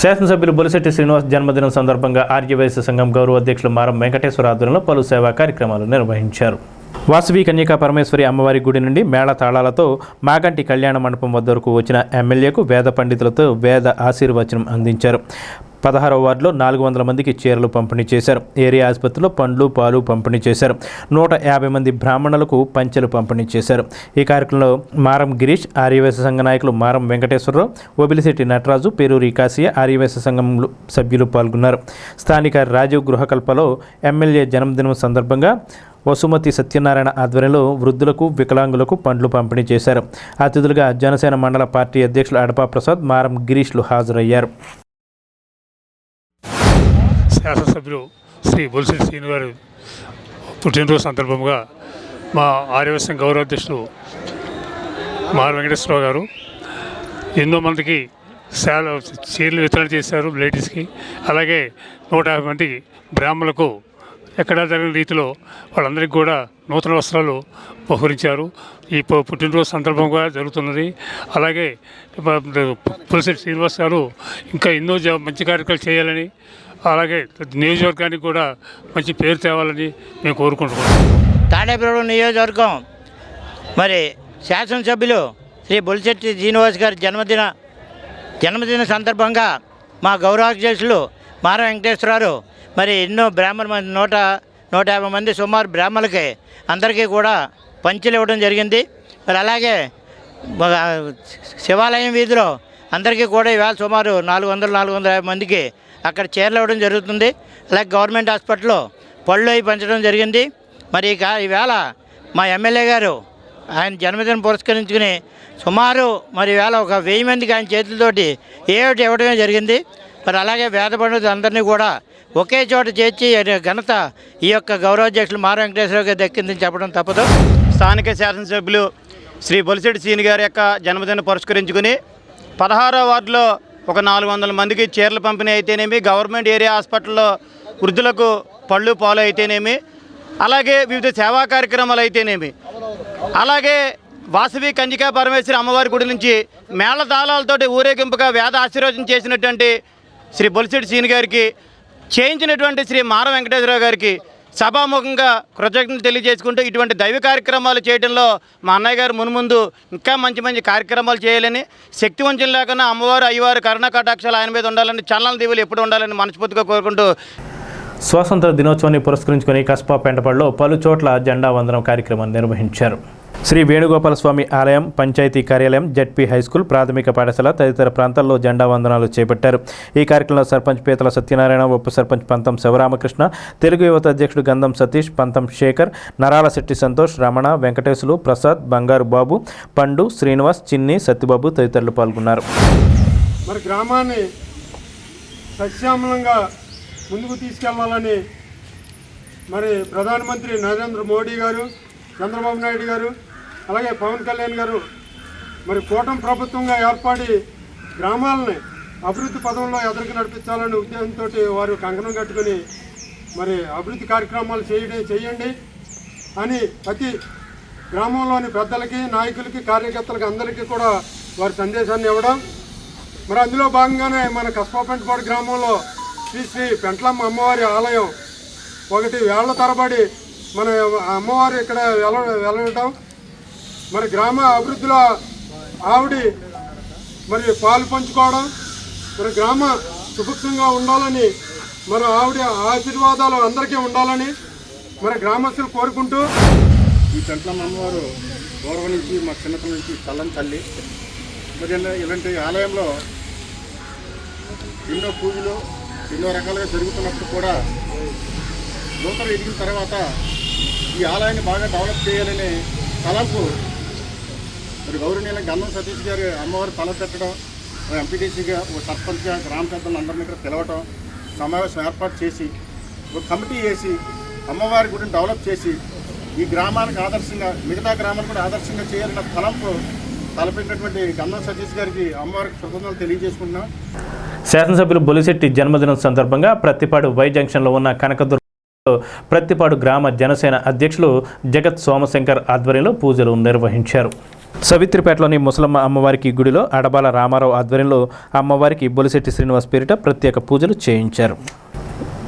శాసనసభ్యులు బొలిశెట్టి శ్రీనివాస్ జన్మదినం సందర్భంగా ఆర్యవైశ్య సంఘం గౌరవ అధ్యక్షులు మారం వెంకటేశ్వర ఆధ్వర్యంలో పలు సేవా కార్యక్రమాలు నిర్వహించారు. వాసవి కన్యకా పరమేశ్వరి అమ్మవారి గుడి నుండి మేళ తాళాలతో మాగంటి కళ్యాణ మండపం వద్దకు వచ్చిన ఎమ్మెల్యేకు వేద పండితులతో వేద ఆశీర్వచనం అందించారు. పదహారవ వార్డులో నాలుగు వందల మందికి చీరలు పంపిణీ చేశారు. ఏరియా ఆసుపత్రిలో పండ్లు పాలు పంపిణీ చేశారు. నూట యాభై మంది బ్రాహ్మణులకు పంచెలు పంపిణీ చేశారు. ఈ కార్యక్రమంలో మారం గిరీష్ ఆర్యవేశ సంఘ నాయకులు మారం వెంకటేశ్వరరావు ఒబిలిశెట్టి నటరాజు పేరూరి కాశీయ ఆర్యవేశ సంఘం సభ్యులు పాల్గొన్నారు. స్థానిక రాజీవ్ గృహకల్పలో ఎమ్మెల్యే జన్మదినం సందర్భంగా వసుమతి సత్యనారాయణ ఆధ్వర్యంలో వృద్ధులకు వికలాంగులకు పండ్లు పంపిణీ చేశారు. అతిథులుగా జనసేన మండల పార్టీ అధ్యక్షులు అడపా ప్రసాద్ మారం గిరీష్లు హాజరయ్యారు. శాసనసభ్యులు శ్రీ బొలిశెట్టి శ్రీను గారు పుట్టినరోజు సందర్భంగా మా ఆర్యవసం గౌరవ మార్ వెంకటేశ్వరరావు గారు ఎన్నో మందికి శాల చీరలు వితరణ చేశారు లేడీస్కి. అలాగే నూట యాభై మంది బ్రాహ్మణులకు ఎక్కడా జరిగిన రీతిలో వాళ్ళందరికీ కూడా నూతన వస్త్రాలు బహురించారు ఈ పుట్టినరోజు సందర్భంగా జరుగుతున్నది. అలాగే పులిసెట్టి శ్రీనివాస్ గారు ఇంకా ఎన్నో మంచి కార్యక్రమాలు చేయాలని అలాగే నియోజకవర్గానికి కూడా మంచి పేరు తేవాలని మేము కోరుకుంటున్నాం. తాడేపురం నియోజకవర్గం మరి శాసనసభ్యులు శ్రీ బొలిశెట్టి శ్రీనివాస్ గారి జన్మదిన జన్మదిన సందర్భంగా మా గౌరవాధ్యక్షులు మార వెంకటేశ్వరరావు మరి ఎన్నో బ్రాహ్మణ మంది నూట నూట యాభై మంది సుమారు బ్రాహ్మణులకి అందరికీ కూడా పంచులు ఇవ్వడం జరిగింది. మరి అలాగే శివాలయం వీధిలో అందరికీ కూడా ఇవాళ సుమారు నాలుగు వందల నాలుగు వందల యాభై మందికి అక్కడ చీరలు జరుగుతుంది. అలాగే గవర్నమెంట్ హాస్పిటల్లో పళ్ళు అవి పంచడం జరిగింది. మరి ఇక ఈవేళ మా ఎమ్మెల్యే గారు ఆయన జన్మదినం పురస్కరించుకుని సుమారు మరి వేళ ఒక వెయ్యి మందికి ఆయన చేతులతోటి ఏమిటి ఇవ్వడమే జరిగింది. మరి అలాగే వేద పండితులు అందరినీ కూడా ఒకే చోట చేర్చి ఘనత ఈ యొక్క గౌరవాధ్యక్షులు మార వెంకటేశ్వరరావు గారు దక్కిందని చెప్పడం తప్పదు. స్థానిక శాసనసభ్యులు శ్రీ బొలిశెట్టి సీని గారి యొక్క జన్మదిన పురస్కరించుకుని పదహారో వార్డులో ఒక నాలుగు వందల మందికి చీరల పంపిణీ అయితేనేమి గవర్నమెంట్ ఏరియా హాస్పిటల్లో వృద్ధులకు పళ్ళు పాలు అయితేనేమి అలాగే వివిధ సేవా కార్యక్రమాలు అయితేనేమి. అలాగే వాసవి కంజికా పరమేశ్వరి అమ్మవారి గుడి నుంచి మేళ తాళాలతోటి ఊరేగింపుగా వేద ఆశీర్వచనం చేసినటువంటి శ్రీ బొలిశెట్టి సీని గారికి చేయించినటువంటి శ్రీ మార వెంకటేశ్వరరావు గారికి సభాముఖంగా కృతజ్ఞతలు తెలియజేసుకుంటూ ఇటువంటి దైవ కార్యక్రమాలు చేయడంలో మా అన్నయ్య గారు మున్ముందు ఇంకా మంచి మంచి కార్యక్రమాలు చేయాలని శక్తి వంచన లేకుండా అమ్మవారు అయ్యవారు కరుణా కటాక్షాలు ఆయన మీద ఉండాలని చల్లన దీవులు ఎప్పుడు ఉండాలని మనస్ఫూర్తిగా కోరుకుంటూ స్వాతంత్ర దినోత్సవాన్ని పురస్కరించుకుని కస్బా పెంటపల్లిలో పలు చోట్ల జెండా వందనం కార్యక్రమాన్ని నిర్వహించారు. శ్రీ వేణుగోపాల స్వామి ఆలయం పంచాయతీ కార్యాలయం జడ్పీ హైస్కూల్ ప్రాథమిక పాఠశాల తదితర ప్రాంతాల్లో జెండా వందనాలు చేపట్టారు. ఈ కార్యక్రమంలో సర్పంచ్ పేతల సత్యనారాయణ ఉప సర్పంచ్ పంతం శివరామకృష్ణ తెలుగు యువత అధ్యక్షుడు గంధం సతీష్ పంతం శేఖర్ నరాల శెట్టి సంతోష్ రమణ వెంకటేశులు ప్రసాద్ బంగారు బాబు పండు శ్రీనివాస్ చిన్ని సత్యబాబు తదితరులు పాల్గొన్నారు. మరి గ్రామాన్ని సస్యామలంగా ముందుకు తీసుకెళ్ళాలని మరి ప్రధానమంత్రి నరేంద్ర మోడీ గారు చంద్రబాబు నాయుడు గారు అలాగే పవన్ కళ్యాణ్ గారు మరి కూటమి ప్రభుత్వంగా ఏర్పడి గ్రామాలని అభివృద్ధి పదంలో ఎదురుకు నడిపించాలనే ఉద్దేశంతో వారు కంకణం కట్టుకుని మరి అభివృద్ధి కార్యక్రమాలు చేయడం చేయండి అని ప్రతి గ్రామంలోని పెద్దలకి నాయకులకి కార్యకర్తలకి అందరికీ కూడా వారి సందేశాన్ని ఇవ్వడం. మరి అందులో భాగంగానే మన కస్పాపెంటపాడు గ్రామంలో శ్రీ శ్రీ పెంట్లమ్మ అమ్మవారి ఆలయం ఒకటి వేళ్ళ తరబడి మన అమ్మవారు ఇక్కడ వెల వెళ్ళడం మరి గ్రామ అభివృద్ధిలో ఆవిడ మరి పాలు పంచుకోవడం. మరి గ్రామ సుభిక్షంగా ఉండాలని మరి ఆవిడ ఆశీర్వాదాలు అందరికీ ఉండాలని మరి గ్రామస్తులు కోరుకుంటూ. ఈ చెంట్లమ్మ అమ్మవారు గౌరవ నుంచి మా చిన్నతనం నుంచి చల్లని తల్లి. మరి ఇలాంటి ఆలయంలో ఎన్నో పూజలు ఎన్నో రకాలుగా జరుగుతున్నప్పుడు కూడా నూతన ఎదిగిన తర్వాత ఈ ఆలయాన్ని బాగా డెవలప్ చేయాలనే తలంపు మరి గౌరవనీయుల గంధం సతీష్ గారు అమ్మవారు తలపెట్టడం ఎంపీటీసీగా ఓ సర్పంచ్గా గ్రామ పెద్దలందరినీ ఇక్కడ పిలవటం సమావేశం ఏర్పాటు చేసి ఒక కమిటీ వేసి అమ్మవారి గుడిని డెవలప్ చేసి ఈ గ్రామానికి ఆదర్శంగా మిగతా గ్రామాలు కూడా ఆదర్శంగా చేయాలన్న తలంపు తలపెట్టినటువంటి గంధం సతీష్ గారికి అమ్మవారికి కృతజ్ఞతలు తెలియజేసుకుంటున్నాం. శాసనసభ్యులు బొలిశెట్టి జన్మదినం సందర్భంగా ప్రతిపాడు వై జంక్షన్లో ఉన్న కనకదుర్ ప్రత్తిపాడు గ్రామ జనసేన అధ్యక్షులు జగత్ సోమశంకర్ ఆధ్వర్యంలో పూజలు నిర్వహించారు. సవిత్రిపేటలోని ముసలమ్మ అమ్మవారికి గుడిలో అడబాల రామారావు ఆధ్వర్యంలో అమ్మవారికి బొలిశెట్టి శ్రీనివాస్ పేరిట ప్రత్యేక పూజలు చేయించారు.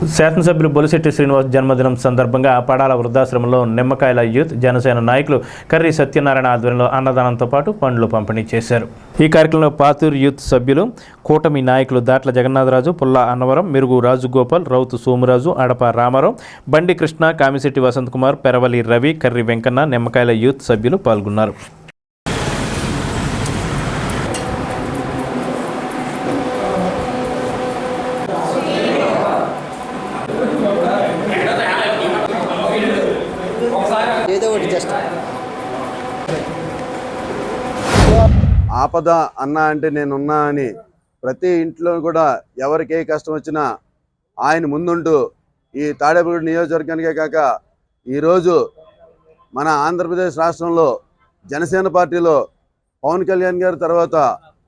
శాసనసభ్యులు బొలిశెట్టి శ్రీనివాస్ జన్మదినం సందర్భంగా పడాల వృద్ధాశ్రమంలో నిమ్మకాయల యూత్ జనసేన నాయకులు కర్రీ సత్యనారాయణ ఆధ్వర్యంలో అన్నదానంతో పాటు పండ్లు పంపిణీ చేశారు. ఈ కార్యక్రమంలో పాతూరు యూత్ సభ్యులు కూటమి నాయకులు దాట్ల జగన్నాథరాజు పుల్లా అన్నవరం మెరుగు రాజుగోపాల్ రౌతు సోమురాజు అడప రామారావు బండి కృష్ణ కామిశెట్టి వసంత్ కుమార్ పెరవలి రవి కర్రి వెంకన్న నిమ్మకాయల యూత్ సభ్యులు పాల్గొన్నారు ఏదో ఒకటి జస్ట్ ఆపద అన్నా అంటే నేనున్నా అని ప్రతి ఇంట్లో కూడా ఎవరికి ఏ కష్టం వచ్చినా ఆయన ముందుంటూ ఈ తాడేపల్లి నియోజకవర్గానికే కాక ఈరోజు మన ఆంధ్రప్రదేశ్ రాష్ట్రంలో జనసేన పార్టీలో పవన్ కళ్యాణ్ గారి తర్వాత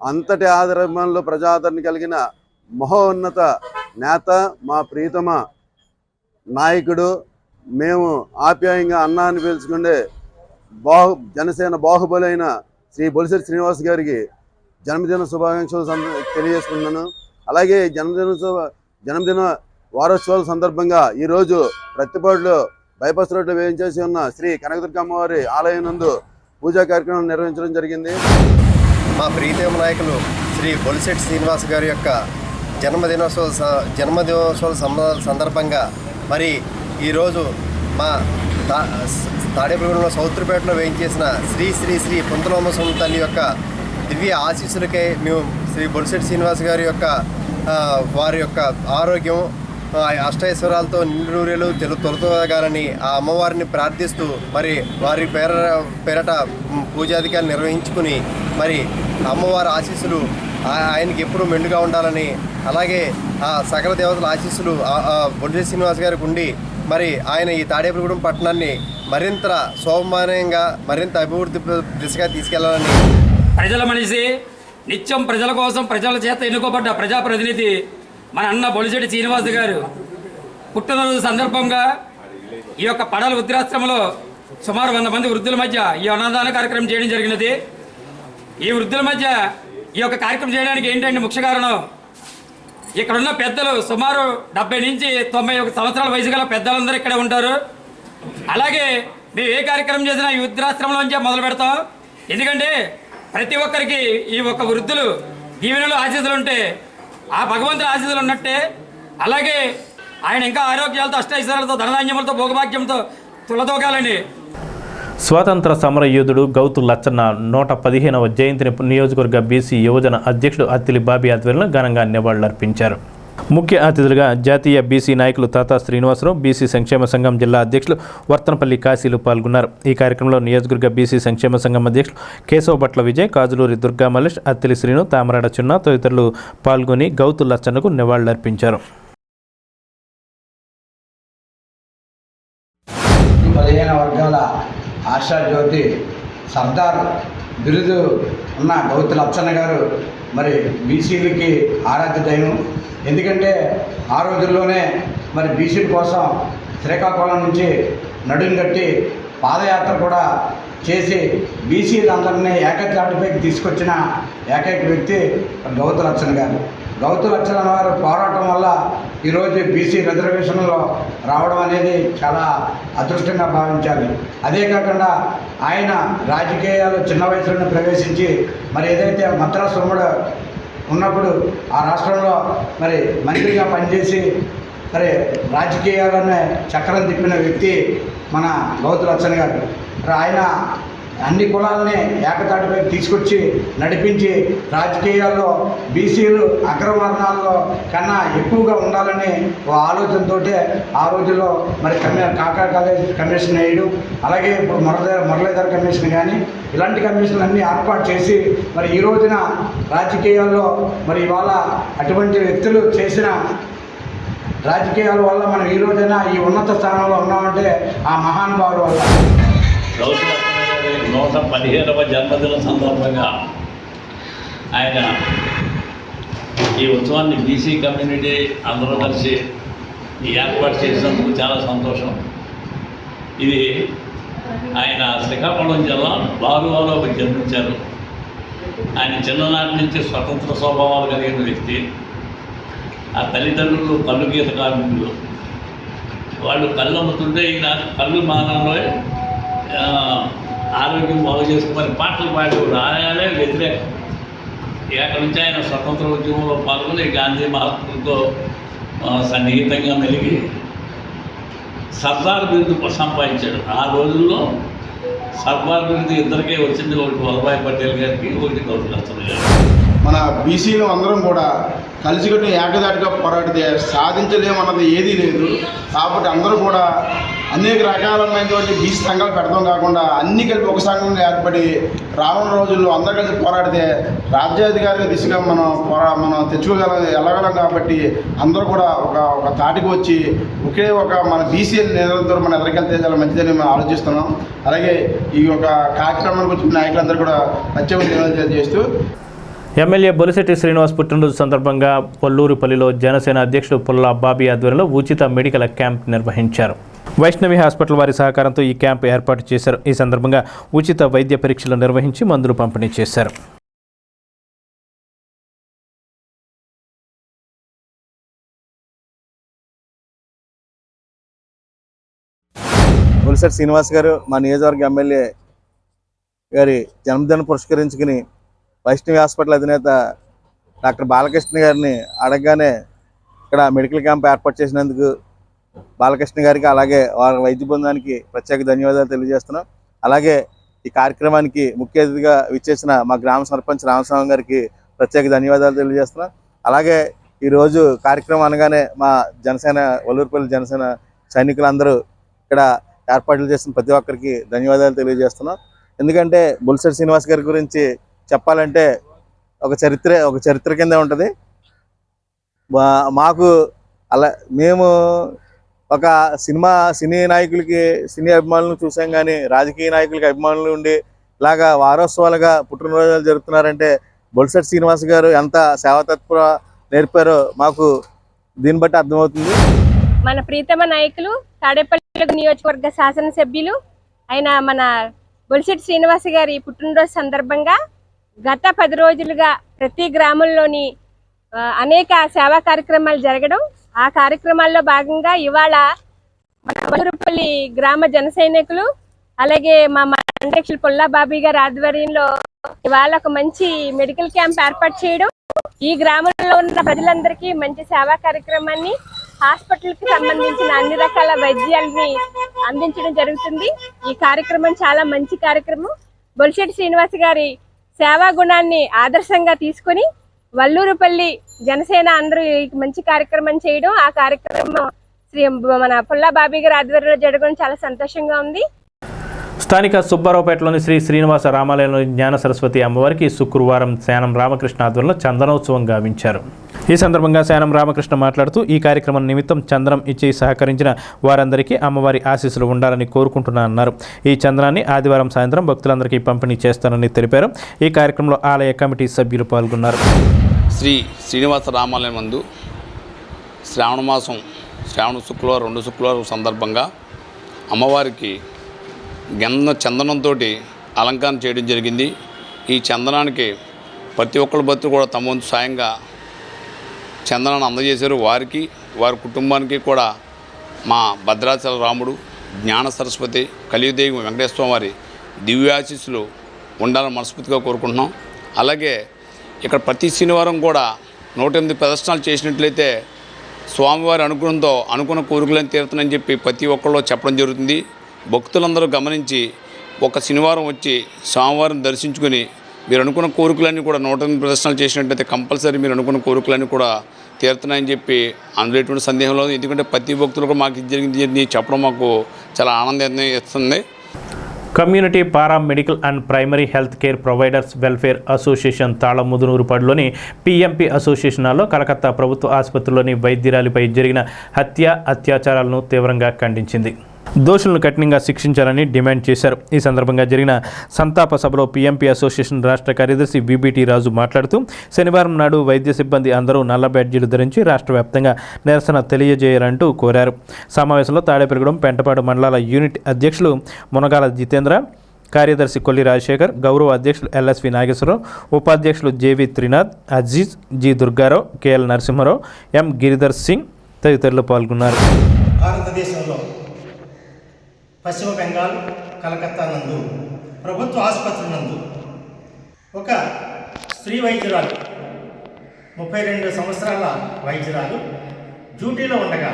అంతటి ఆదరణలో ప్రజాదరణ కలిగిన మహోన్నత నేత మా ప్రీతమ నాయకుడు. మేము ఆప్యాయంగా అన్నా అని పిలుచుకుండే బాహు జనసేన బాహుబలైన శ్రీ బొలిసరి శ్రీనివాస్ గారికి జన్మదిన శుభాకాంక్షలు తెలియజేసుకుంటున్నాను. అలాగే జన్మదిన జన్మదిన వారోత్సవాల సందర్భంగా ఈరోజు ప్రతిపాడులో బైపాస్ రోడ్లో వేయించేసి ఉన్న శ్రీ కనకదుర్గ అమ్మవారి ఆలయం నందు పూజా కార్యక్రమం నిర్వహించడం జరిగింది. మా ప్రీతమ నాయకులు శ్రీ బొలిశెట్టి శ్రీనివాస్ గారి యొక్క జన్మదినోత్సవ స- జన్మదినోత్సవ సందర్భంగా మరి ఈరోజు మా తాడేపల్లిలో సౌత్రిపేటలో వేయించేసిన శ్రీ శ్రీ శ్రీ పుంతలోమసం తల్లి యొక్క దివ్య ఆశీస్సులకై మేము శ్రీ బొలిశెట్టి శ్రీనివాస్ గారి యొక్క వారి యొక్క ఆరోగ్యం ఆ, అష్టైశ్వరాలతో నిండునూరేలు తెలు తొలతగాలని ఆ అమ్మవారిని ప్రార్థిస్తూ మరి వారి పేర పేరట పూజాధికారులు నిర్వహించుకుని మరి అమ్మవారి ఆశీస్సులు ఆ- ఆయనకి ఎప్పుడూ మెండుగా ఉండాలని అలాగే ఆ సకల దేవతల ఆశీస్సులు బొడ్డి శ్రీనివాస్ గారికి ఉండి మరి ఆయన ఈ తాడేపల్లిగూడెం పట్టణాన్ని మరింత శోభమానంగా మరింత అభివృద్ధి దిశగా తీసుకెళ్ళాలని ప్రజల మనిషి నిత్యం ప్రజల కోసం ప్రజల చేత ఎన్నుకోబడ్డ ప్రజాప్రతినిధి మన అన్న బొలిశెట్టి శ్రీనివాస్ గారు. పుట్టినరోజు సందర్భంగా ఈ యొక్క పడల వృద్ధాశ్రమంలో సుమారు వంద మంది వృద్ధుల మధ్య ఈ అన్నదాన కార్యక్రమం చేయడం జరిగినది. ఈ వృద్ధుల మధ్య ఈ యొక్క కార్యక్రమం చేయడానికి ఏంటంటే ముఖ్య కారణం ఇక్కడ ఉన్న పెద్దలు సుమారు డెబ్బై నుంచి తొంభై ఒక సంవత్సరాల వయసు గల పెద్దలందరూ ఇక్కడే ఉంటారు. అలాగే మేము ఏ కార్యక్రమం చేసినా ఈ వృద్ధాశ్రమంలోంచే మొదలు పెడతాం. ఎందుకంటే ప్రతి ఒక్కరికి ఈ ఒక్క వృద్ధులు దీవెనలు ఆశీస్సులు ఉంటే ఆ భగవంతుని ఆశీస్సులు ఉన్నట్టే. అలాగే ఆయన ఇంకా ఆరోగ్యాలతో అష్టైశ్వర్యాలతో ధనధాన్యములతో భోగభాగ్యంతో తులతోగాలని స్వాతంత్ర సమర యోధుడు గౌతు లచ్చన్న నూట పదిహేనవ జయంతిని నియోజకవర్గ బీసీ యువజన అధ్యక్షుడు అత్తిలి బాబీ ఆధ్వర్యంలో ఘనంగా నివాళులర్పించారు. ముఖ్య అతిథులుగా జాతీయ బీసీ నాయకులు తాతా శ్రీనివాసరావు బీసీ సంక్షేమ సంఘం జిల్లా అధ్యక్షులు వర్తనపల్లి కాశీలు పాల్గొన్నారు. ఈ కార్యక్రమంలో నియోజకవర్గ బీసీ సంక్షేమ సంఘం అధ్యక్షులు కేశవ భట్ల విజయ్ కాజులూరి దుర్గా మల్లేష్ అత్తిలి శ్రీను తామరాడ చిన్న తదితరులు పాల్గొని గౌతు లచ్చన్నకు నివాళులర్పించారు. పదిహేను వర్గాల ఆశాజ్యోతి సర్దార్ బిరుదు ఉన్న గౌతి లచ్చన్న గారు మరి బీసీలకి ఆరాధ్య దైవం. ఎందుకంటే ఆ రోజుల్లోనే మరి బీసీల కోసం శ్రీకాకుళం నుంచి నడుం కట్టి పాదయాత్ర కూడా చేసి బీసీలందరినీ ఏకతాటిపైకి తీసుకొచ్చిన ఏకైక వ్యక్తి గౌతు లచ్చన్న గారు. గౌతు లక్షణ వారు పోరాటం వల్ల ఈరోజు బీసీ రిజర్వేషన్లో రావడం అనేది చాలా అదృష్టంగా భావించాలి. అదే కాకుండా ఆయన రాజకీయాలు చిన్న వయసులోనే ప్రవేశించి మరి ఏదైతే మద్రాసు ఉమ్మడి ఉన్నప్పుడు ఆ రాష్ట్రంలో మరి మంత్రిగా పనిచేసి మరి రాజకీయాలనే చక్రం తిప్పిన వ్యక్తి మన గౌతు లచ్చన్ గారు. ఆయన అన్ని కులాలని ఏకతాటిపై తీసుకొచ్చి నడిపించి రాజకీయాల్లో బీసీలు అగ్రవర్ణాల్లో కన్నా ఎక్కువగా ఉండాలని ఓ ఆలోచనతో ఆ రోజుల్లో మరి కమ్యూ కాకా కాలేజ్ కమిషన్ వేయడం అలాగే ఇప్పుడు మురళీ మురళీధర్ కమిషన్ కానీ ఇలాంటి కమిషన్లు అన్నీ ఏర్పాటు చేసి మరి ఈ రోజున రాజకీయాల్లో మరి ఇవాళ అటువంటి వ్యక్తులు చేసిన రాజకీయాల వల్ల మనం ఈ రోజైనా ఈ ఉన్నత స్థానంలో ఉన్నామంటే ఆ మహానుభావుల వల్ల. నూట పదిహేనవ జన్మదిన సందర్భంగా ఆయన ఈ ఉత్సవాన్ని బీసీ కమ్యూనిటీ అందరూ కలిసి ఏర్పాటు చేసినందుకు చాలా సంతోషం. ఇది ఆయన శ్రీకాకుళం జిల్లా బారువాలో జన్మించారు. ఆయన చిన్ననాటి నుంచి స్వతంత్ర స్వభావాలు కలిగిన వ్యక్తి. ఆ తల్లిదండ్రులు కళ్ళు గీత కార్మికులు. వాళ్ళు కళ్ళు అమ్ముతుంటే ఈయన కళ్ళు మానంలో ఆరోగ్యం బాగు చేసుకుని పాటలు పాడేవాడు ఆయనే వ్యతిరేకం ఎక్కడి నుంచి ఆయన స్వతంత్ర ఉద్యమంలో పాల్గొని గాంధీ మహాత్ములతో సన్నిహితంగా మెలిగి సర్దార్ బిరుదు సంపాదించాడు. ఆ రోజుల్లో సర్దార్ బిరుదు ఇద్దరికే వచ్చింది ఒకటి వల్లభాయ్ పటేల్ గారికి ఒకటి గౌతమ్ గారికి. మన బీసీలు అందరం కూడా కలిసికట్టు ఏకదాటిగా పోరాడితే సాధించలేమన్నది ఏదీ లేదు. కాబట్టి అందరూ కూడా అనేక రకాలమైనటువంటి బీసీ సంఘాలు పెడతాం కాకుండా అన్ని కలిపి ఒక సంఘంగా ఏర్పడి రానున్న రోజుల్లో అందరు కలిసి పోరాడితే రాజ్యాధికారి దిశగా మనం పోరా మనం తెచ్చుకోగలం వెళ్ళగలం కాబట్టి అందరూ కూడా ఒక ఒక తాటికి వచ్చి ఒకే ఒక మన బీసీ నిరంతరం మన ఎదరికెళ్తే చాలా మంచిదని మేము ఆలోచిస్తున్నాం. అలాగే ఈ యొక్క కార్యక్రమానికి వచ్చిన నాయకులందరూ కూడా ప్రత్యేక నిర్వహణ చేస్తూ ఎమ్మెల్యే బొలిశెట్టి శ్రీనివాస్ పుట్టినరోజు సందర్భంగా పొల్లూరుపల్లిలో జనసేన అధ్యక్షుడు పుల్లా బాబీ ఆధ్వర్యంలో ఉచిత మెడికల్ క్యాంప్ నిర్వహించారు. వైష్ణవి హాస్పిటల్ వారి సహకారంతో ఈ క్యాంప్ ఏర్పాటు చేశారు. ఈ సందర్భంగా ఉచిత వైద్య పరీక్షలు నిర్వహించి మందులు పంపిణీ చేశారు. ములిసెట్ శ్రీనివాస్ గారు మా నియోజకవర్గ ఎమ్మెల్యే గారి జన్మదిన పురస్కరించుకుని వైష్ణవి హాస్పిటల్ అధినేత డాక్టర్ బాలకృష్ణ గారిని అడగగానే ఇక్కడ మెడికల్ క్యాంప్ ఏర్పాటు చేసినందుకు బాలకృష్ణ గారికి అలాగే వారి వైద్య బృందానికి ప్రత్యేక ధన్యవాదాలు తెలియజేస్తున్నాం. అలాగే ఈ కార్యక్రమానికి ముఖ్య అతిథిగా విచ్చేసిన మా గ్రామ సర్పంచ్ రామస్వామి గారికి ప్రత్యేక ధన్యవాదాలు తెలియజేస్తున్నాం. అలాగే ఈరోజు కార్యక్రమం అనగానే మా జనసేన వల్లూరుపల్లి జనసేన సైనికులందరూ ఇక్కడ ఏర్పాట్లు చేసిన ప్రతి ఒక్కరికి ధన్యవాదాలు తెలియజేస్తున్నాం. ఎందుకంటే బుల్సెట్ శ్రీనివాస్ గారి గురించి చెప్పాలంటే ఒక చరిత్ర ఒక చరిత్ర కింద ఉంటుంది. మా- మాకు అలా మేము ఒక సినిమా సినీ నాయకులకి సినీ అభిమానులను చూసాం కానీ రాజకీయ నాయకులకి అభిమానులు ఉండి ఇలాగా వారోత్సవాలుగా పుట్టినరోజులు జరుపుతున్నారంటే బొల్సెట్ శ్రీనివాస్ గారు ఎంత సేవతత్వ నేర్పారో మాకు దీన్ని బట్టి అర్థమవుతుంది. మన ప్రీతమ నాయకులు తాడేపల్లి నియోజకవర్గ శాసనసభ్యులు అయిన మన బొలిశెట్టి శ్రీనివాస్ గారి పుట్టినరోజు సందర్భంగా గత పది రోజులుగా ప్రతి గ్రామంలోని అనేక సేవా కార్యక్రమాలు జరగడం ఆ కార్యక్రమాల్లో భాగంగా ఇవాళ మధురపల్లి గ్రామ జన సైనికులు అలాగే మా అధ్యక్షులు పొల్లా బాబీ గారి ఆధ్వర్యంలో ఇవాళ ఒక మంచి మెడికల్ క్యాంప్ ఏర్పాటు చేయడం. ఈ గ్రామంలో ఉన్న ప్రజలందరికీ మంచి సేవా కార్యక్రమాన్ని హాస్పిటల్కి సంబంధించిన అన్ని రకాల వైద్యాలని అందించడం జరుగుతుంది. ఈ కార్యక్రమం చాలా మంచి కార్యక్రమం. బొలిశెట్టి శ్రీనివాస్ గారి సేవా గుణాన్ని ఆదర్శంగా తీసుకొని వల్లూరుపల్లి జనసేన అందరూ మంచి కార్యక్రమం చేయడం ఆ కార్యక్రమం శ్రీ మన పుల్లా బాబీ గారి ఆధ్వర్యంలో జరగడం చాలా సంతోషంగా ఉంది. స్థానిక సుబ్బారావుపేటలోని శ్రీ శ్రీనివాస రామాలయంలోని జ్ఞాన సరస్వతి అమ్మవారికి శుక్రవారం శానం రామకృష్ణ ఆధ్వర్యంలో చందనోత్సవం గావించారు. ఈ సందర్భంగా శానం రామకృష్ణ మాట్లాడుతూ ఈ కార్యక్రమం నిమిత్తం చంద్రం ఇచ్చి సహకరించిన వారందరికీ అమ్మవారి ఆశీస్సులు ఉండాలని కోరుకుంటున్నానన్నారు ఈ చంద్రాన్ని ఆదివారం సాయంత్రం భక్తులందరికీ పంపిణీ చేస్తానని తెలిపారు. ఈ కార్యక్రమంలో ఆలయ కమిటీ సభ్యులు పాల్గొన్నారు. శ్రీ శ్రీనివాస రామాలయం నందు శ్రావణ మాసం శ్రావణ శుక్రవారం రెండు శుక్రవారం సందర్భంగా అమ్మవారికి గంధ చందనంతో అలంకారం చేయడం జరిగింది. ఈ చందనానికి ప్రతి ఒక్కరి భక్తులు కూడా తమ వంతు సాయంగా చందనాన్ని అందజేశారు. వారికి వారి కుటుంబానికి కూడా మా భద్రాచల రాముడు జ్ఞాన సరస్వతి కలియుదేవి వెంకటేశ్వర వారి దివ్యాశీస్సులు ఉండాలని మనస్ఫూర్తిగా కోరుకుంటున్నాం. అలాగే ఇక్కడ ప్రతి శనివారం కూడా నూట ఎనిమిది ప్రదర్శనలు చేసినట్లయితే స్వామివారి అనుగ్రహంతో అనుకున్న కోరికలను తీరుతానని చెప్పి ప్రతి ఒక్కళ్ళు చెప్పడం జరుగుతుంది. భక్తులందరూ గమనించి ఒక శనివారం వచ్చి స్వామివారిని దర్శించుకుని మీరు అనుకున్న కోరికలన్నీ కూడా నూట ఎనిమిది ప్రదర్శనలు చేసినట్టయితే కంపల్సరీ మీరు అనుకున్న కోరికలన్నీ కూడా తీరుతున్నాయని చెప్పి అందులో ఎటువంటి సందేహం లేదు. ఎందుకంటే ప్రతి భక్తులు కూడా మాకు ఇది జరిగింది చెప్పడం మాకు చాలా ఆనందాన్ని ఇస్తుంది. Community para medical and primary health care providers welfare association తాళముదునూరుపాడులోని PMP అసోసియేషన్లో కలకత్తా ప్రభుత్వ ఆసుపత్రిలోని వైద్యురాలిపై జరిగిన హత్య అత్యాచారాలను తీవ్రంగా ఖండించింది. దోషులను కఠినంగా శిక్షించాలని డిమాండ్ చేశారు. ఈ సందర్భంగా జరిగిన సంతాప సభలో పీఎంపీ అసోసియేషన్ రాష్ట్ర కార్యదర్శి బీబీటీ రాజు మాట్లాడుతూ శనివారం నాడు వైద్య సిబ్బంది అందరూ నల్ల బ్యాడ్జీలు ధరించి రాష్ట్ర వ్యాప్తంగా నిరసన తెలియజేయాలంటూ కోరారు. సమావేశంలో తాడేపెరగడం పెంటపాడు మండలాల యూనిట్ అధ్యక్షులు మునగాల జితేంద్ర కార్యదర్శి కొల్లి రాజశేఖర్ గౌరవ అధ్యక్షులు ఎల్ఎస్వి నాగేశ్వరరావు ఉపాధ్యక్షులు JV Trinath Aziz G Durgarao KL Narasimharao M Giridhar Singh తదితరులు పాల్గొన్నారు. భారతదేశంలో పశ్చిమ బెంగాల్ కలకత్తా నందు ప్రభుత్వ ఆసుపత్రి నందు ఒక స్త్రీ వైద్యురాలు ముప్పై రెండు సంవత్సరాల వైద్యురాలు డ్యూటీలో ఉండగా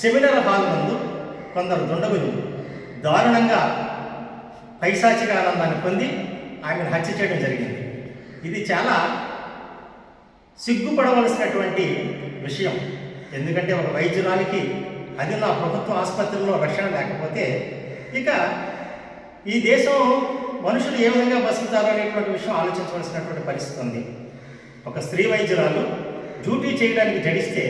సెమినార్ హాల్ నందు కొందరు దుండగులు దారుణంగా పైశాచిక ఆనందాన్ని పొంది ఆమెను హత్య చేయడం జరిగింది. ఇది చాలా సిగ్గుపడవలసినటువంటి విషయం. ఎందుకంటే ఒక వైద్యురాలికి అది నా ప్రభుత్వ ఆసుపత్రిలో రక్షణ లేకపోతే ఇక ఈ దేశం మనుషులు ఏ విధంగా బతుకుతారు అనేటువంటి విషయం ఆలోచించవలసినటువంటి పరిస్థితి ఉంది. ఒక స్త్రీ వైద్యురాలు డ్యూటీ చేయడానికి జడిస్తే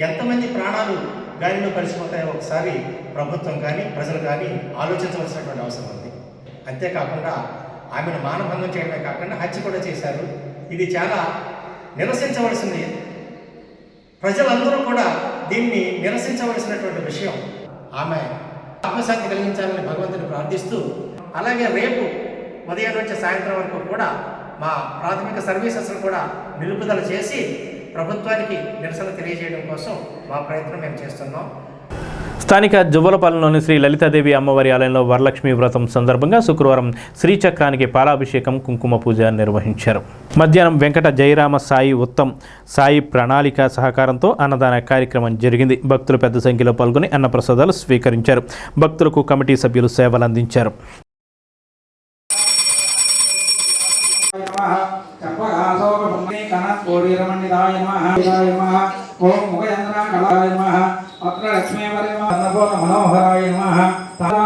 ఎంతమంది ప్రాణాలు గాలిలో కలిసిపోతాయో ఒకసారి ప్రభుత్వం కానీ ప్రజలు కానీ ఆలోచించవలసినటువంటి అవసరం ఉంది. అంతేకాకుండా ఆమెను మానభంగం చేయడమే కాకుండా హత్య కూడా చేశారు. ఇది చాలా నిరసించవలసింది. ప్రజలందరూ కూడా దీన్ని నిరసించవలసినటువంటి విషయం. ఆమె ఆత్మశాంతి కలిగించాలని భగవంతుని ప్రార్థిస్తూ అలాగే రేపు ఉదయం నుంచి సాయంత్రం వరకు కూడా మా ప్రాథమిక సర్వీసెస్ను కూడా నిలుపుదల చేసి ప్రభుత్వానికి నిరసన తెలియజేయడం కోసం మా ప్రయత్నం మేము చేస్తున్నాం. స్థానిక జువ్వలపాలెంలోని శ్రీ లలితాదేవి అమ్మవారి ఆలయంలో వరలక్ష్మి వ్రతం సందర్భంగా శుక్రవారం శ్రీచక్రానికి పాలాభిషేకం కుంకుమ పూజ నిర్వహించారు. మధ్యాహ్నం వెంకట జయరామ సాయి ఉత్తమ్ సాయి ప్రణాళిక సహకారంతో అన్నదాన కార్యక్రమం జరిగింది. భక్తులు పెద్ద సంఖ్యలో పాల్గొని అన్నప్రసాదాలు స్వీకరించారు. భక్తులకు కమిటీ సభ్యులు సేవలు అందించారు. ఓం అత్ర లక్ష్మీవరి మనోహరాయ నమ తదా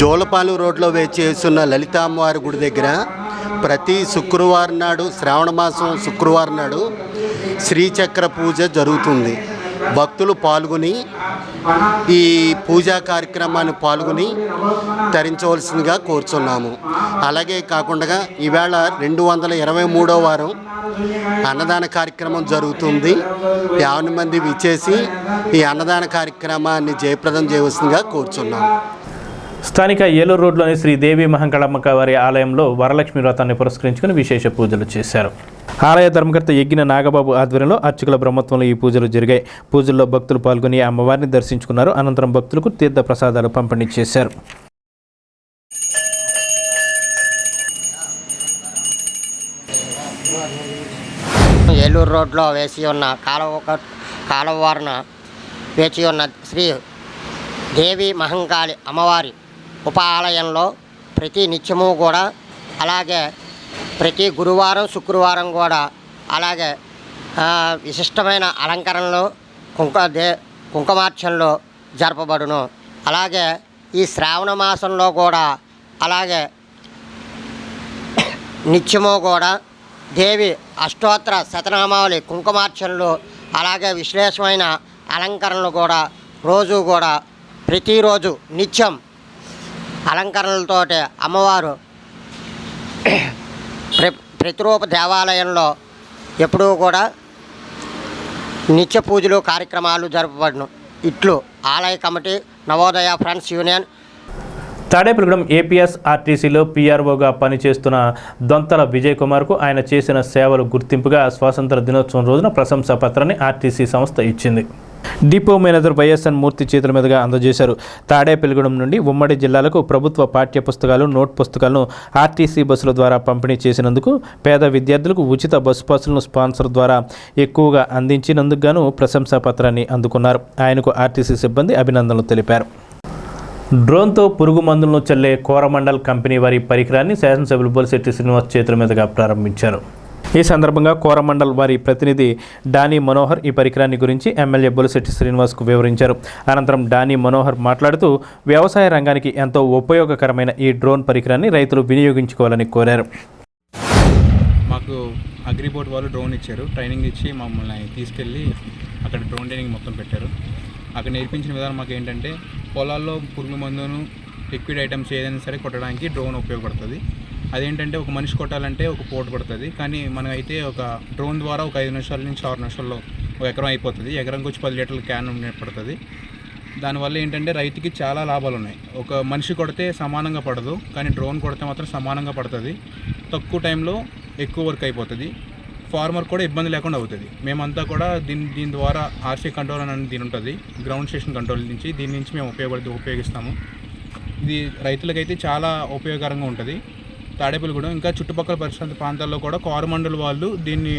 జోలపాలు రోడ్లో వేచేస్తున్న లలితామ్మవారి గుడి దగ్గర ప్రతి శుక్రవారం నాడు శ్రావణ మాసం శుక్రవారం నాడు శ్రీచక్ర పూజ జరుగుతుంది. భక్తులు పాల్గొని ఈ పూజా కార్యక్రమాన్ని పాల్గొని తరించవలసిందిగా కోరుచున్నాము. అలాగే కాకుండా ఈవేళ రెండు వందల ఇరవై మూడో వారం అన్నదాన కార్యక్రమం జరుగుతుంది. యాభై మంది విచ్చేసి ఈ అన్నదాన కార్యక్రమాన్ని జయప్రదం చేయవలసిందిగా కోరుచున్నాము. స్థానిక ఏలూరు రోడ్లోని శ్రీ దేవి మహంకాళమ్మక వారి ఆలయంలో వరలక్ష్మి వ్రతాన్ని పురస్కరించుకుని విశేష పూజలు చేశారు. ఆలయ ధర్మకర్త యజ్ఞ నాగబాబు ఆధ్వర్యంలో అర్చకుల బ్రహ్మత్వంలో ఈ పూజలు జరిగాయి. పూజల్లో భక్తులు పాల్గొని అమ్మవారిని దర్శించుకున్నారు. అనంతరం భక్తులకు తీర్థ ప్రసాదాలు పంపిణీ చేశారు. ఏలూరు రోడ్లో వేసి ఉన్న కాలువ కాలువవారన వేచి ఉన్న శ్రీ దేవి మహంకాళి అమ్మవారి ఉప ఆలయంలో ప్రతి నిత్యము కూడా అలాగే ప్రతి గురువారం శుక్రవారం కూడా అలాగే విశిష్టమైన అలంకరణలు కుంక దే కుంకుమార్చనలు జరపబడును. అలాగే ఈ శ్రావణ మాసంలో కూడా అలాగే నిత్యము కూడా దేవి అష్టోత్తర శతనామావళి కుంకుమార్చనలు అలాగే విశ్లేషమైన అలంకరణలు కూడా రోజు కూడా ప్రతిరోజు నిత్యం అలంకరణలతోటి అమ్మవారు ప్ర ప్రతిరూప దేవాలయంలో ఎప్పుడూ కూడా నిత్య పూజలు కార్యక్రమాలు జరపబడను. ఇట్లు ఆలయ committee Navodaya friends union. Tadepalligudem APS ఆర్టీసీలో పీఆర్ఓగా పనిచేస్తున్న దొంతల విజయ్ కుమార్కు ఆయన చేసిన సేవలు గుర్తింపుగా స్వాతంత్ర దినోత్సవం రోజున ప్రశంసా పత్రాన్ని ఆర్టీసీ సంస్థ ఇచ్చింది. డిపో మేనేజర్ వైఎస్ఎన్ మూర్తి చేతుల మీదుగా అందజేశారు. తాడేపల్లిగూడెం నుండి ఉమ్మడి జిల్లాలకు ప్రభుత్వ పాఠ్య పుస్తకాలు నోట్ పుస్తకాలను ఆర్టీసీ బస్సుల ద్వారా పంపిణీ చేసినందుకు పేద విద్యార్థులకు ఉచిత బస్సు పాసులను స్పాన్సర్ ద్వారా ఎక్కువగా అందించినందుకు గాను ప్రశంసా పత్రాన్ని అందుకున్నారు. ఆయనకు ఆర్టీసీ సిబ్బంది అభినందనలు తెలిపారు. డ్రోన్తో పురుగు మందులను చల్లే కోరమండల్ కంపెనీ వారి పరికరాన్ని శాసనసభ్యులు బొలిశెట్టి శ్రీనివాస్ చేతుల మీదుగా ప్రారంభించారు. ఈ సందర్భంగా కోరమండల్ వారి ప్రతినిధి డానీ మనోహర్ ఈ పరికరాన్ని గురించి ఎమ్మెల్యే బొలిశెట్టి శ్రీనివాస్కు వివరించారు. అనంతరం డానీ మనోహర్ మాట్లాడుతూ వ్యవసాయ రంగానికి ఎంతో ఉపయోగకరమైన ఈ డ్రోన్ పరికరాన్ని రైతులు వినియోగించుకోవాలని కోరారు. మాకు అగ్రిబోర్డ్ వాళ్ళు డ్రోన్ ఇచ్చారు. ట్రైనింగ్ ఇచ్చి మమ్మల్ని తీసుకెళ్ళి అక్కడ డ్రోన్ ట్రైనింగ్ మొత్తం పెట్టారు. అక్కడ నేర్పించిన విధానం మాకు ఏంటంటే పొలాల్లో పురుగు మందును లిక్విడ్ ఐటమ్స్ ఏదైనా సరే కొట్టడానికి డ్రోన్ ఉపయోగపడుతుంది. అదేంటంటే ఒక మనిషి కొట్టాలంటే ఒక పోటు పడుతుంది. కానీ మనం అయితే ఒక డ్రోన్ ద్వారా ఒక ఐదు నిమిషాల నుంచి ఆరు నిమిషాల్లో ఒక ఎకరం అయిపోతుంది. ఎకరంకి వచ్చి పది లీటర్ల క్యాన్ పడుతుంది. దానివల్ల ఏంటంటే రైతుకి చాలా లాభాలు ఉన్నాయి. ఒక మనిషి కొడితే సమానంగా పడదు. కానీ డ్రోన్ కొడితే మాత్రం సమానంగా పడుతుంది. తక్కువ టైంలో ఎక్కువ వర్క్ అయిపోతుంది. ఫార్మర్ కూడా ఇబ్బంది లేకుండా అవుతుంది. మేమంతా కూడా దీని దీని ద్వారా ఆర్సీ కంట్రోల్ అని దీని ఉంటుంది. గ్రౌండ్ స్టేషన్ కంట్రోల్ నుంచి దీని నుంచి మేము ఉపయోగపడి ఉపయోగిస్తాము. ఇది రైతులకైతే చాలా ఉపయోగకరంగా ఉంటుంది. తాడేపల్లిగూడెం ఇంకా చుట్టుపక్కల పరిసర ప్రాంతాల్లో కూడా కోరమండల్ వాళ్ళు దీన్ని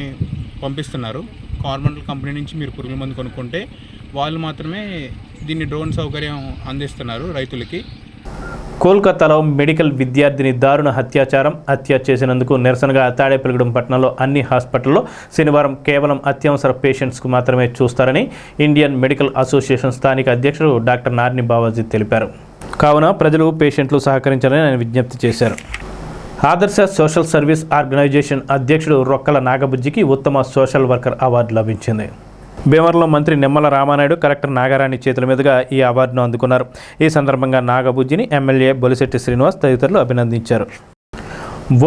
పంపిస్తున్నారు. కోరమండల్ కంపెనీ నుంచి మీరు పురుగుల మందు కొనుక్కుంటే వాళ్ళు మాత్రమే దీన్ని డ్రోన్ సౌకర్యం అందిస్తున్నారు రైతులకి. కోల్కతాలో మెడికల్ విద్యార్థిని దారుణ అత్యాచారం హత్య చేసినందుకు నిరసనగా తాడేపల్లిగూడెం పట్టణంలో అన్ని హాస్పిటల్లో శనివారం కేవలం అత్యవసర పేషెంట్స్కు మాత్రమే చూస్తారని ఇండియన్ మెడికల్ అసోసియేషన్ స్థానిక అధ్యక్షుడు డాక్టర్ నార్ని బావాజీ తెలిపారు. కావున ప్రజలు పేషెంట్లు సహకరించాలని ఆయన విజ్ఞప్తి చేశారు. ఆదర్శ సోషల్ సర్వీస్ ఆర్గనైజేషన్ అధ్యక్షుడు రొక్కల నాగబుజ్జికి ఉత్తమ సోషల్ వర్కర్ అవార్డు లభించింది. భీమవరంలో మంత్రి నిమ్మల రామానాయుడు కలెక్టర్ నాగారాణి చేతుల మీదుగా ఈ అవార్డును అందుకున్నారు. ఈ సందర్భంగా నాగబుజ్జిని ఎమ్మెల్యే బొలిశెట్టి శ్రీనివాస్ తదితరులు అభినందించారు.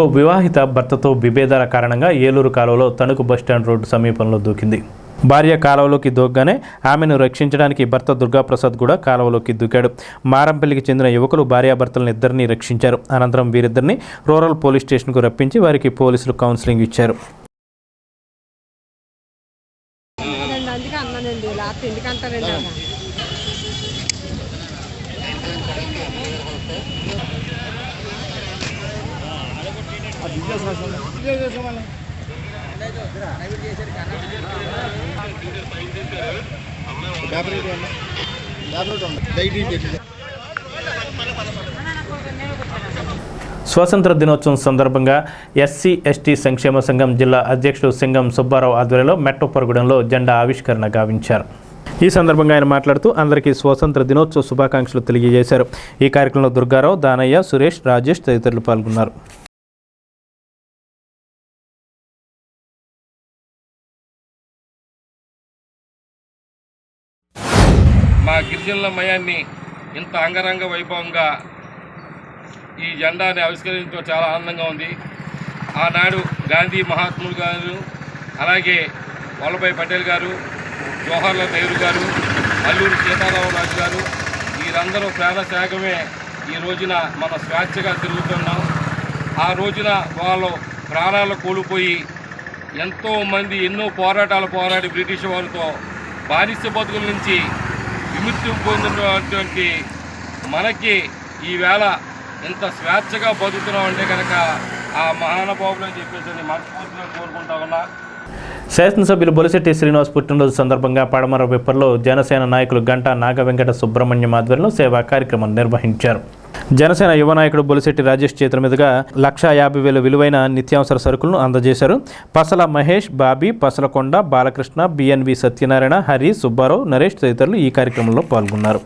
ఓ వివాహిత భర్తతో విభేదాల కారణంగా ఏలూరు కాలువలో తణుకు బస్టాండ్ రోడ్డు సమీపంలో దూకింది. భార్య కాలువలోకి దూకగానే ఆమెను రక్షించడానికి భర్త దుర్గాప్రసాద్ కూడా కాలువలోకి దూకాడు. మారంపల్లికి చెందిన యువకులు భార్యాభర్తలను ఇద్దరిని రక్షించారు. అనంతరం వీరిద్దరిని రూరల్ పోలీస్ స్టేషన్కు రప్పించి వారికి పోలీసులు కౌన్సిలింగ్ ఇచ్చారు. అందుకే అన్నానండి లేకపోతే ఎందుకంటారండి అలా స్వాతంత్ర దినోత్సవం సందర్భంగా ఎస్సీ ఎస్టీ సంక్షేమ సంఘం జిల్లా అధ్యక్షుడు సింగం సుబ్బారావు ఆధ్వర్యంలో మెట్టపరగూడెంలో జెండా ఆవిష్కరణ గావించారు. ఈ సందర్భంగా ఆయన మాట్లాడుతూ అందరికీ స్వాతంత్ర దినోత్సవ శుభాకాంక్షలు తెలియజేశారు. ఈ కార్యక్రమంలో దుర్గారావు దానయ్య సురేష్ రాజేష్ తదితరులు పాల్గొన్నారు. మా గిరిజనుల మయాన్ని ఇంత అంగరంగ వైభవంగా ఈ జెండాని ఆవిష్కరించడం చాలా ఆనందంగా ఉంది. ఆనాడు గాంధీ మహాత్ములు గారు అలాగే వల్లభాయ్ పటేల్ గారు జవహర్లాల్ నెహ్రూ గారు అల్లూరి సీతారామరాజు గారు వీరందరూ ప్రాణ ఈ రోజున మన స్వేచ్ఛగా తిరుగుతున్నాం. ఆ రోజున వాళ్ళు ప్రాణాలు కోల్పోయి ఎంతో మంది ఎన్నో పోరాటాలు పోరాడి బ్రిటిష్ వారితో బానిస బతుకుల నుంచి విముక్తి పొందినటువంటి మనకి ఈవేళ ఇంత స్వేచ్ఛగా బతుకుతున్నాం అంటే కనుక ఆ మహానుభావులు అని చెప్పేసి మనస్ఫూర్తిగా కోరుకుంటా ఉన్నా. శాసనసభ్యులు బొలిశెట్టి శ్రీనివాస్ పుట్టినరోజు సందర్భంగా పడమర విప్పర్లో జనసేన నాయకులు గంటా నాగవెంకట సుబ్రహ్మణ్యం ఆధ్వర్యంలో సేవా కార్యక్రమం నిర్వహించారు. జనసేన యువ నాయకుడు బొలిశెట్టి రాజేష్ చేతుల మీదుగా లక్షా యాభై వేల విలువైన నిత్యావసర సరుకులను అందజేశారు. పసల మహేష్ బాబీ పసలకొండ బాలకృష్ణ బిఎన్వి సత్యనారాయణ హరి సుబ్బారావు నరేష్ తదితరులు ఈ కార్యక్రమంలో పాల్గొన్నారు.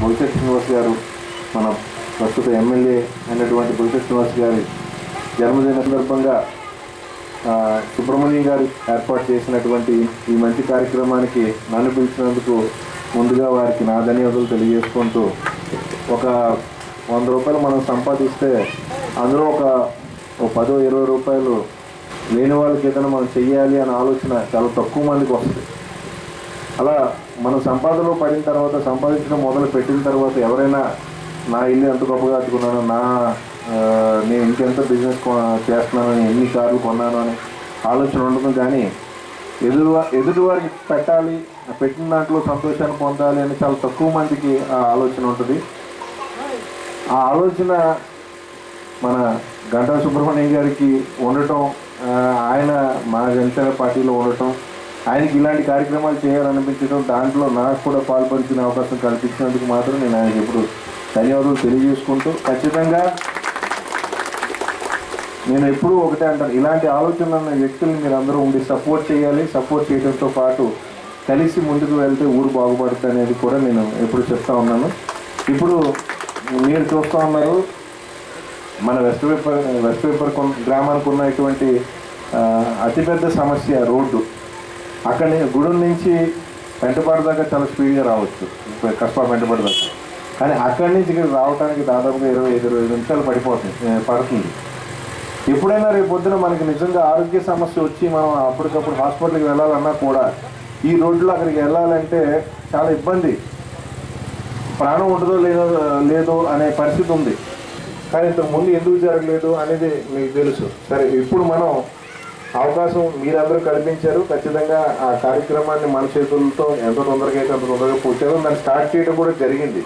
బొలిశెట్టి శ్రీనివాస్ గారు మన ప్రస్తుత ఎమ్మెల్యే అయినటువంటి బొలిశెట్టి శ్రీనివాస్ గారి జన్మదిన సందర్భంగా సుబ్రహ్మణ్యం గారు ఏర్పాటు చేసినటువంటి ఈ మంచి కార్యక్రమానికి నన్ను పిలిచినందుకు ముందుగా వారికి నా ధన్యవాదాలు తెలియజేసుకుంటూ ఒక వంద రూపాయలు మనం సంపాదిస్తే అందులో ఒక పదో ఇరవై రూపాయలు లేని వాళ్ళకి ఏదైనా మనం చెయ్యాలి అనే ఆలోచన చాలా తక్కువ మందికి వస్తుంది. అలా మనం సంపాదనలో పడిన తర్వాత సంపాదించడం మొదలు పెట్టిన తర్వాత ఎవరైనా నా ఇల్లు ఎంత గొప్పగా కట్టుకున్నాను నా నేను ఇంకెంత బిజినెస్ చేస్తున్నానని ఎన్ని కార్లు కొన్నాను అని ఆలోచన ఉండదు కానీ ఎదురు ఎదుటి వారికి పెట్టాలి పెట్టిన దాంట్లో సంతోషాన్ని పొందాలి అని చాలా తక్కువ మందికి ఆ ఆలోచన ఉంటుంది. ఆ ఆలోచన మన గంటా సుబ్రహ్మణ్యం గారికి ఉండటం ఆయన మా జనసేన పార్టీలో ఉండటం ఆయనకి ఇలాంటి కార్యక్రమాలు చేయాలనిపించడం దాంట్లో నాకు కూడా పాల్పంచిన అవకాశం కల్పించినందుకు మాత్రం నేను ఆయనకి ఎప్పుడు ధన్యవాదాలు తెలియజేసుకుంటూ ఖచ్చితంగా నేను ఎప్పుడూ ఒకటే అంటాను ఇలాంటి ఆలోచనలు ఉన్న వ్యక్తులు మీరు అందరూ ఉండి సపోర్ట్ చేయాలి సపోర్ట్ చేయడంతో పాటు కలిసి ముందుకు వెళ్తే ఊరు బాగుపడుతుంది అనేది కూడా నేను ఎప్పుడు చెప్తా ఉన్నాను. ఇప్పుడు మీరు చూస్తూ ఉన్నారు మన వెస్ట్ పేపర్ వెస్ట్ పేపర్ కొన్- గ్రామానికి ఉన్నటువంటి అతిపెద్ద సమస్య రోడ్డు. అక్కడ గుడి నుంచి పెంటపాడు దాకా చాలా స్పీడ్గా రావచ్చు. కస్పా పెంటపాడు దాకా. కానీ అక్కడి నుంచి ఇక్కడ రావడానికి దాదాపుగా ఇరవై ఐదు ఇరవై ఐదు నిమిషాలు పడిపోతుంది పడుతుంది. ఎప్పుడైనా రేపు పొద్దున మనకి నిజంగా ఆరోగ్య సమస్య వచ్చి మనం అప్పటికప్పుడు హాస్పిటల్కి వెళ్ళాలన్నా కూడా ఈ రోడ్లో అక్కడికి వెళ్ళాలంటే చాలా ఇబ్బంది. ప్రాణం ఉంటుందో లేదో లేదో అనే పరిస్థితి ఉంది. కానీ ఇంతకు ముందు ఎందుకు జరగలేదు అనేది మీకు తెలుసు. సరే ఇప్పుడు మనం అవకాశం మీరందరూ కల్పించారు. ఖచ్చితంగా ఆ కార్యక్రమాన్ని మన చేతులతో ఎంత తొందరగా అయితే అంత తొందరగా పూర్తి దాన్ని స్టార్ట్ చేయడం కూడా జరిగింది.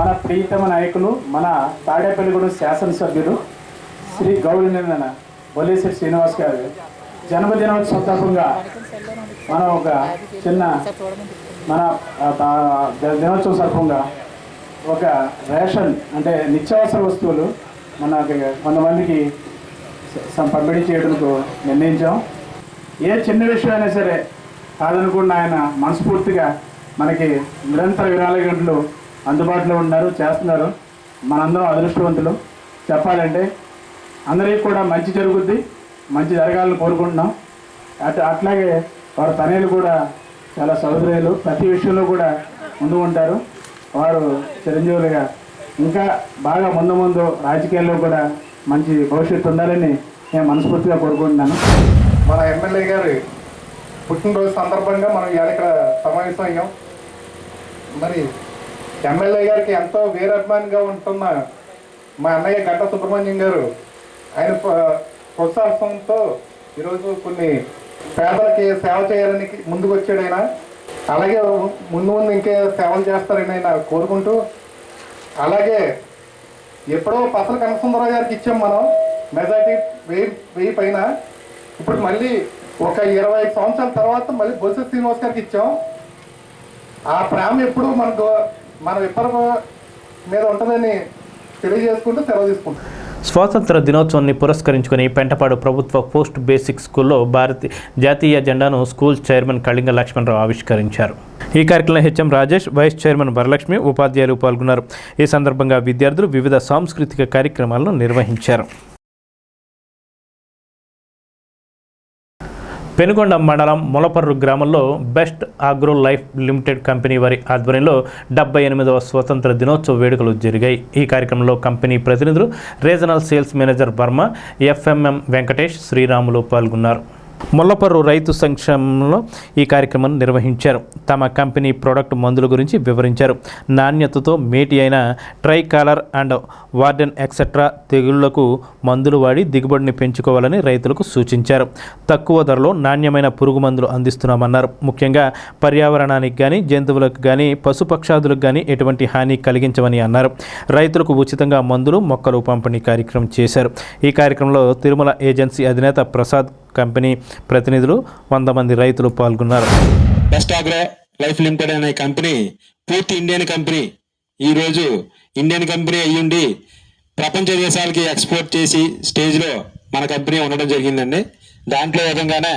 మన ప్రియతమ నాయకులు మన తాడేపల్లిగూడెం శాసనసభ్యులు శ్రీ గౌరీనందన బొల్లేశ్వరి శ్రీనివాస్ గారు జన్మదినోత్సవ సందర్భంగా మనం ఒక చిన్న మన దినోత్సవం సందర్భంగా ఒక రేషన్ అంటే నిత్యావసర వస్తువులు మనకి కొంతమందికి పంపిణీ చేయడానికి నిర్ణయించాం. ఏ చిన్న విషయం అయినా సరే కాదనుకుండా ఆయన మనస్ఫూర్తిగా మనకి నిరంతర ఇరవై గంటలు అందుబాటులో ఉన్నారు చేస్తున్నారు. మనందరం అదృష్టవంతులు. చెప్పాలంటే అందరికీ కూడా మంచి జరుగుద్ది మంచి జరగాలని కోరుకుంటున్నాం. అట్ అట్లాగే వారి తనయులు కూడా చాలా సౌదర్యాలు ప్రతి విషయంలో కూడా ముందు ఉంటారు వారు చిరంజీవులుగా. ఇంకా బాగా ముందు ముందు రాజకీయాల్లో కూడా మంచి భవిష్యత్తు ఉండాలని నేను మనస్ఫూర్తిగా కోరుకుంటున్నాను. మన ఎమ్మెల్యే గారి పుట్టినరోజు సందర్భంగా మనం ఇవాళ ఇక్కడ సమావేశం అయ్యాం. మరి ఎమ్మెల్యే గారికి ఎంతో వీరాభిమానిగా ఉంటున్న మా అన్నయ్య గంట సుబ్రహ్మణ్యం గారు ఆయన ప్రోత్సాహంతో ఈరోజు కొన్ని పేదలకి సేవ చేయాలని ముందుకు వచ్చాడు ఆయన. అలాగే ముందు ముందు ఇంకే సేవలు చేస్తారని ఆయన కోరుకుంటూ అలాగే ఎప్పుడో పసల కనకసుందరరావు గారికి ఇచ్చాం మనం మెజార్టీ వెయ్యి వెయ్యి పైన. ఇప్పుడు మళ్ళీ ఒక ఇరవై ఐదు సంవత్సరాల తర్వాత మళ్ళీ బొత్స శ్రీనివాస్ గారికి ఇచ్చాం. ఆ ప్రేమ ఎప్పుడు మన మన ఇద్దరు మీద ఉంటుందని తెలియజేసుకుంటూ సెలవు తీసుకుంటాం స్వాతంత్ర దినోత్సవాన్ని పురస్కరించుకుని పెంటపాడు ప్రభుత్వ పోస్ట్ బేసిక్ స్కూల్లో భారతీ జాతీయ జెండాను స్కూల్ చైర్మన్ కళింగ లక్ష్మణరావు ఆవిష్కరించారు. ఈ కార్యక్రమంలో HM Rajesh vice chairman Varalakshmi ఉపాధ్యాయులు పాల్గొన్నారు. ఈ సందర్భంగా విద్యార్థులు వివిధ సాంస్కృతిక కార్యక్రమాలను నిర్వహించారు. పెనుగొండ మండలం మొలపర్రు గ్రామంలో best agro life limited company వారి ఆధ్వర్యంలో డెబ్బై ఎనిమిదవ స్వతంత్ర దినోత్సవ వేడుకలు జరిగాయి. ఈ కార్యక్రమంలో కంపెనీ ప్రతినిధులు regional sales manager Varma FMM Venkatesh Sriramulu పాల్గొన్నారు. మొల్లపర్రు రైతు సంక్షేమంలో ఈ కార్యక్రమం నిర్వహించారు. తమ కంపెనీ ప్రోడక్ట్ మందుల గురించి వివరించారు. నాణ్యతతో మేటి అయిన tri colour and warden etcetera తెగుళ్ళకు మందులు వాడి దిగుబడిని పెంచుకోవాలని రైతులకు సూచించారు. తక్కువ ధరలో నాణ్యమైన పురుగు మందులు అందిస్తున్నామన్నారు. ముఖ్యంగా పర్యావరణానికి కానీ జంతువులకు కానీ పశుపక్షాదులకు కానీ ఎటువంటి హాని కలిగించమని అన్నారు. రైతులకు ఉచితంగా మందులు మొక్కలు పంపిణీ కార్యక్రమం చేశారు. ఈ కార్యక్రమంలో తిరుమల ఏజెన్సీ అధినేత ప్రసాద్ కంపెనీ ప్రతినిధులు వంద మంది రైతులు పాల్గొన్నారు. బెస్ట్ ఆగ్రో లైఫ్ లిమిటెడ్ అనే కంపెనీ పూర్తి ఇండియన్ కంపెనీ ఈరోజు ఇండియన్ కంపెనీ అయ్యుండి ప్రపంచ దేశాలకి ఎక్స్పోర్ట్ చేసి స్టేజ్లో మన కంపెనీ ఉండడం జరిగిందండి. దాంట్లో విధంగానే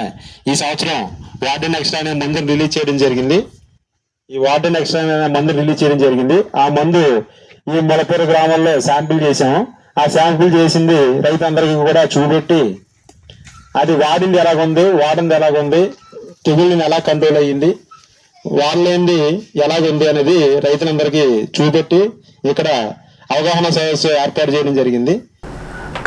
ఈ సంవత్సరం వార్డెన్ ఎక్స్ట్రా అనే మందును రిలీజ్ చేయడం జరిగింది. ఈ వార్డెన్ ఎక్స్ట్రా అనే మందు రిలీజ్ చేయడం జరిగింది. ఆ మందు ఈ మొలపూరు గ్రామంలో శాంపిల్ చేసాము ఆ శాంపిల్ చేసింది రైతులందరికీ కూడా చూపెట్టి అది వాడింది ఎలాగుంది? వాడింది ఎలాగుంది? తెగుళ్ళని ఎలా కంట్రోల్ అయ్యింది? వాళ్ళేంది ఎలాగుంది అనేది రైతులందరికీ చూపెట్టి ఇక్కడ అవగాహన సదస్సు ఏర్పాటు చేయడం జరిగింది.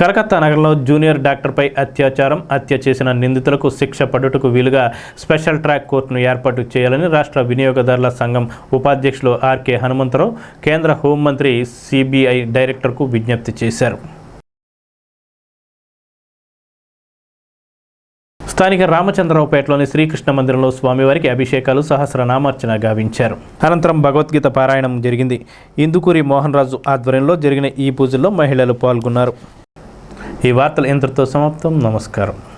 కలకత్తా నగరంలో జూనియర్ డాక్టర్పై అత్యాచారం హత్య చేసిన నిందితులకు శిక్ష పడుటకు వీలుగా స్పెషల్ ట్రాక్ కోర్టును ఏర్పాటు చేయాలని రాష్ట్ర వినియోగదారుల సంఘం ఉపాధ్యక్షులు ఆర్కే హనుమంతరావు కేంద్ర హోంమంత్రి సిబిఐ డైరెక్టర్కు విజ్ఞప్తి చేశారు. స్థానిక రామచంద్రరావుపేటలోని శ్రీకృష్ణ మందిరంలో స్వామివారికి అభిషేకాలు సహస్రనామార్చన గావించారు. అనంతరం భగవద్గీత పారాయణం జరిగింది. ఇందుకూరి మోహన్ రాజు ఆధ్వర్యంలో జరిగిన ఈ పూజల్లో మహిళలు పాల్గొన్నారు. ఈ వార్తలు ఇంతటితో సమాప్తం. నమస్కారం.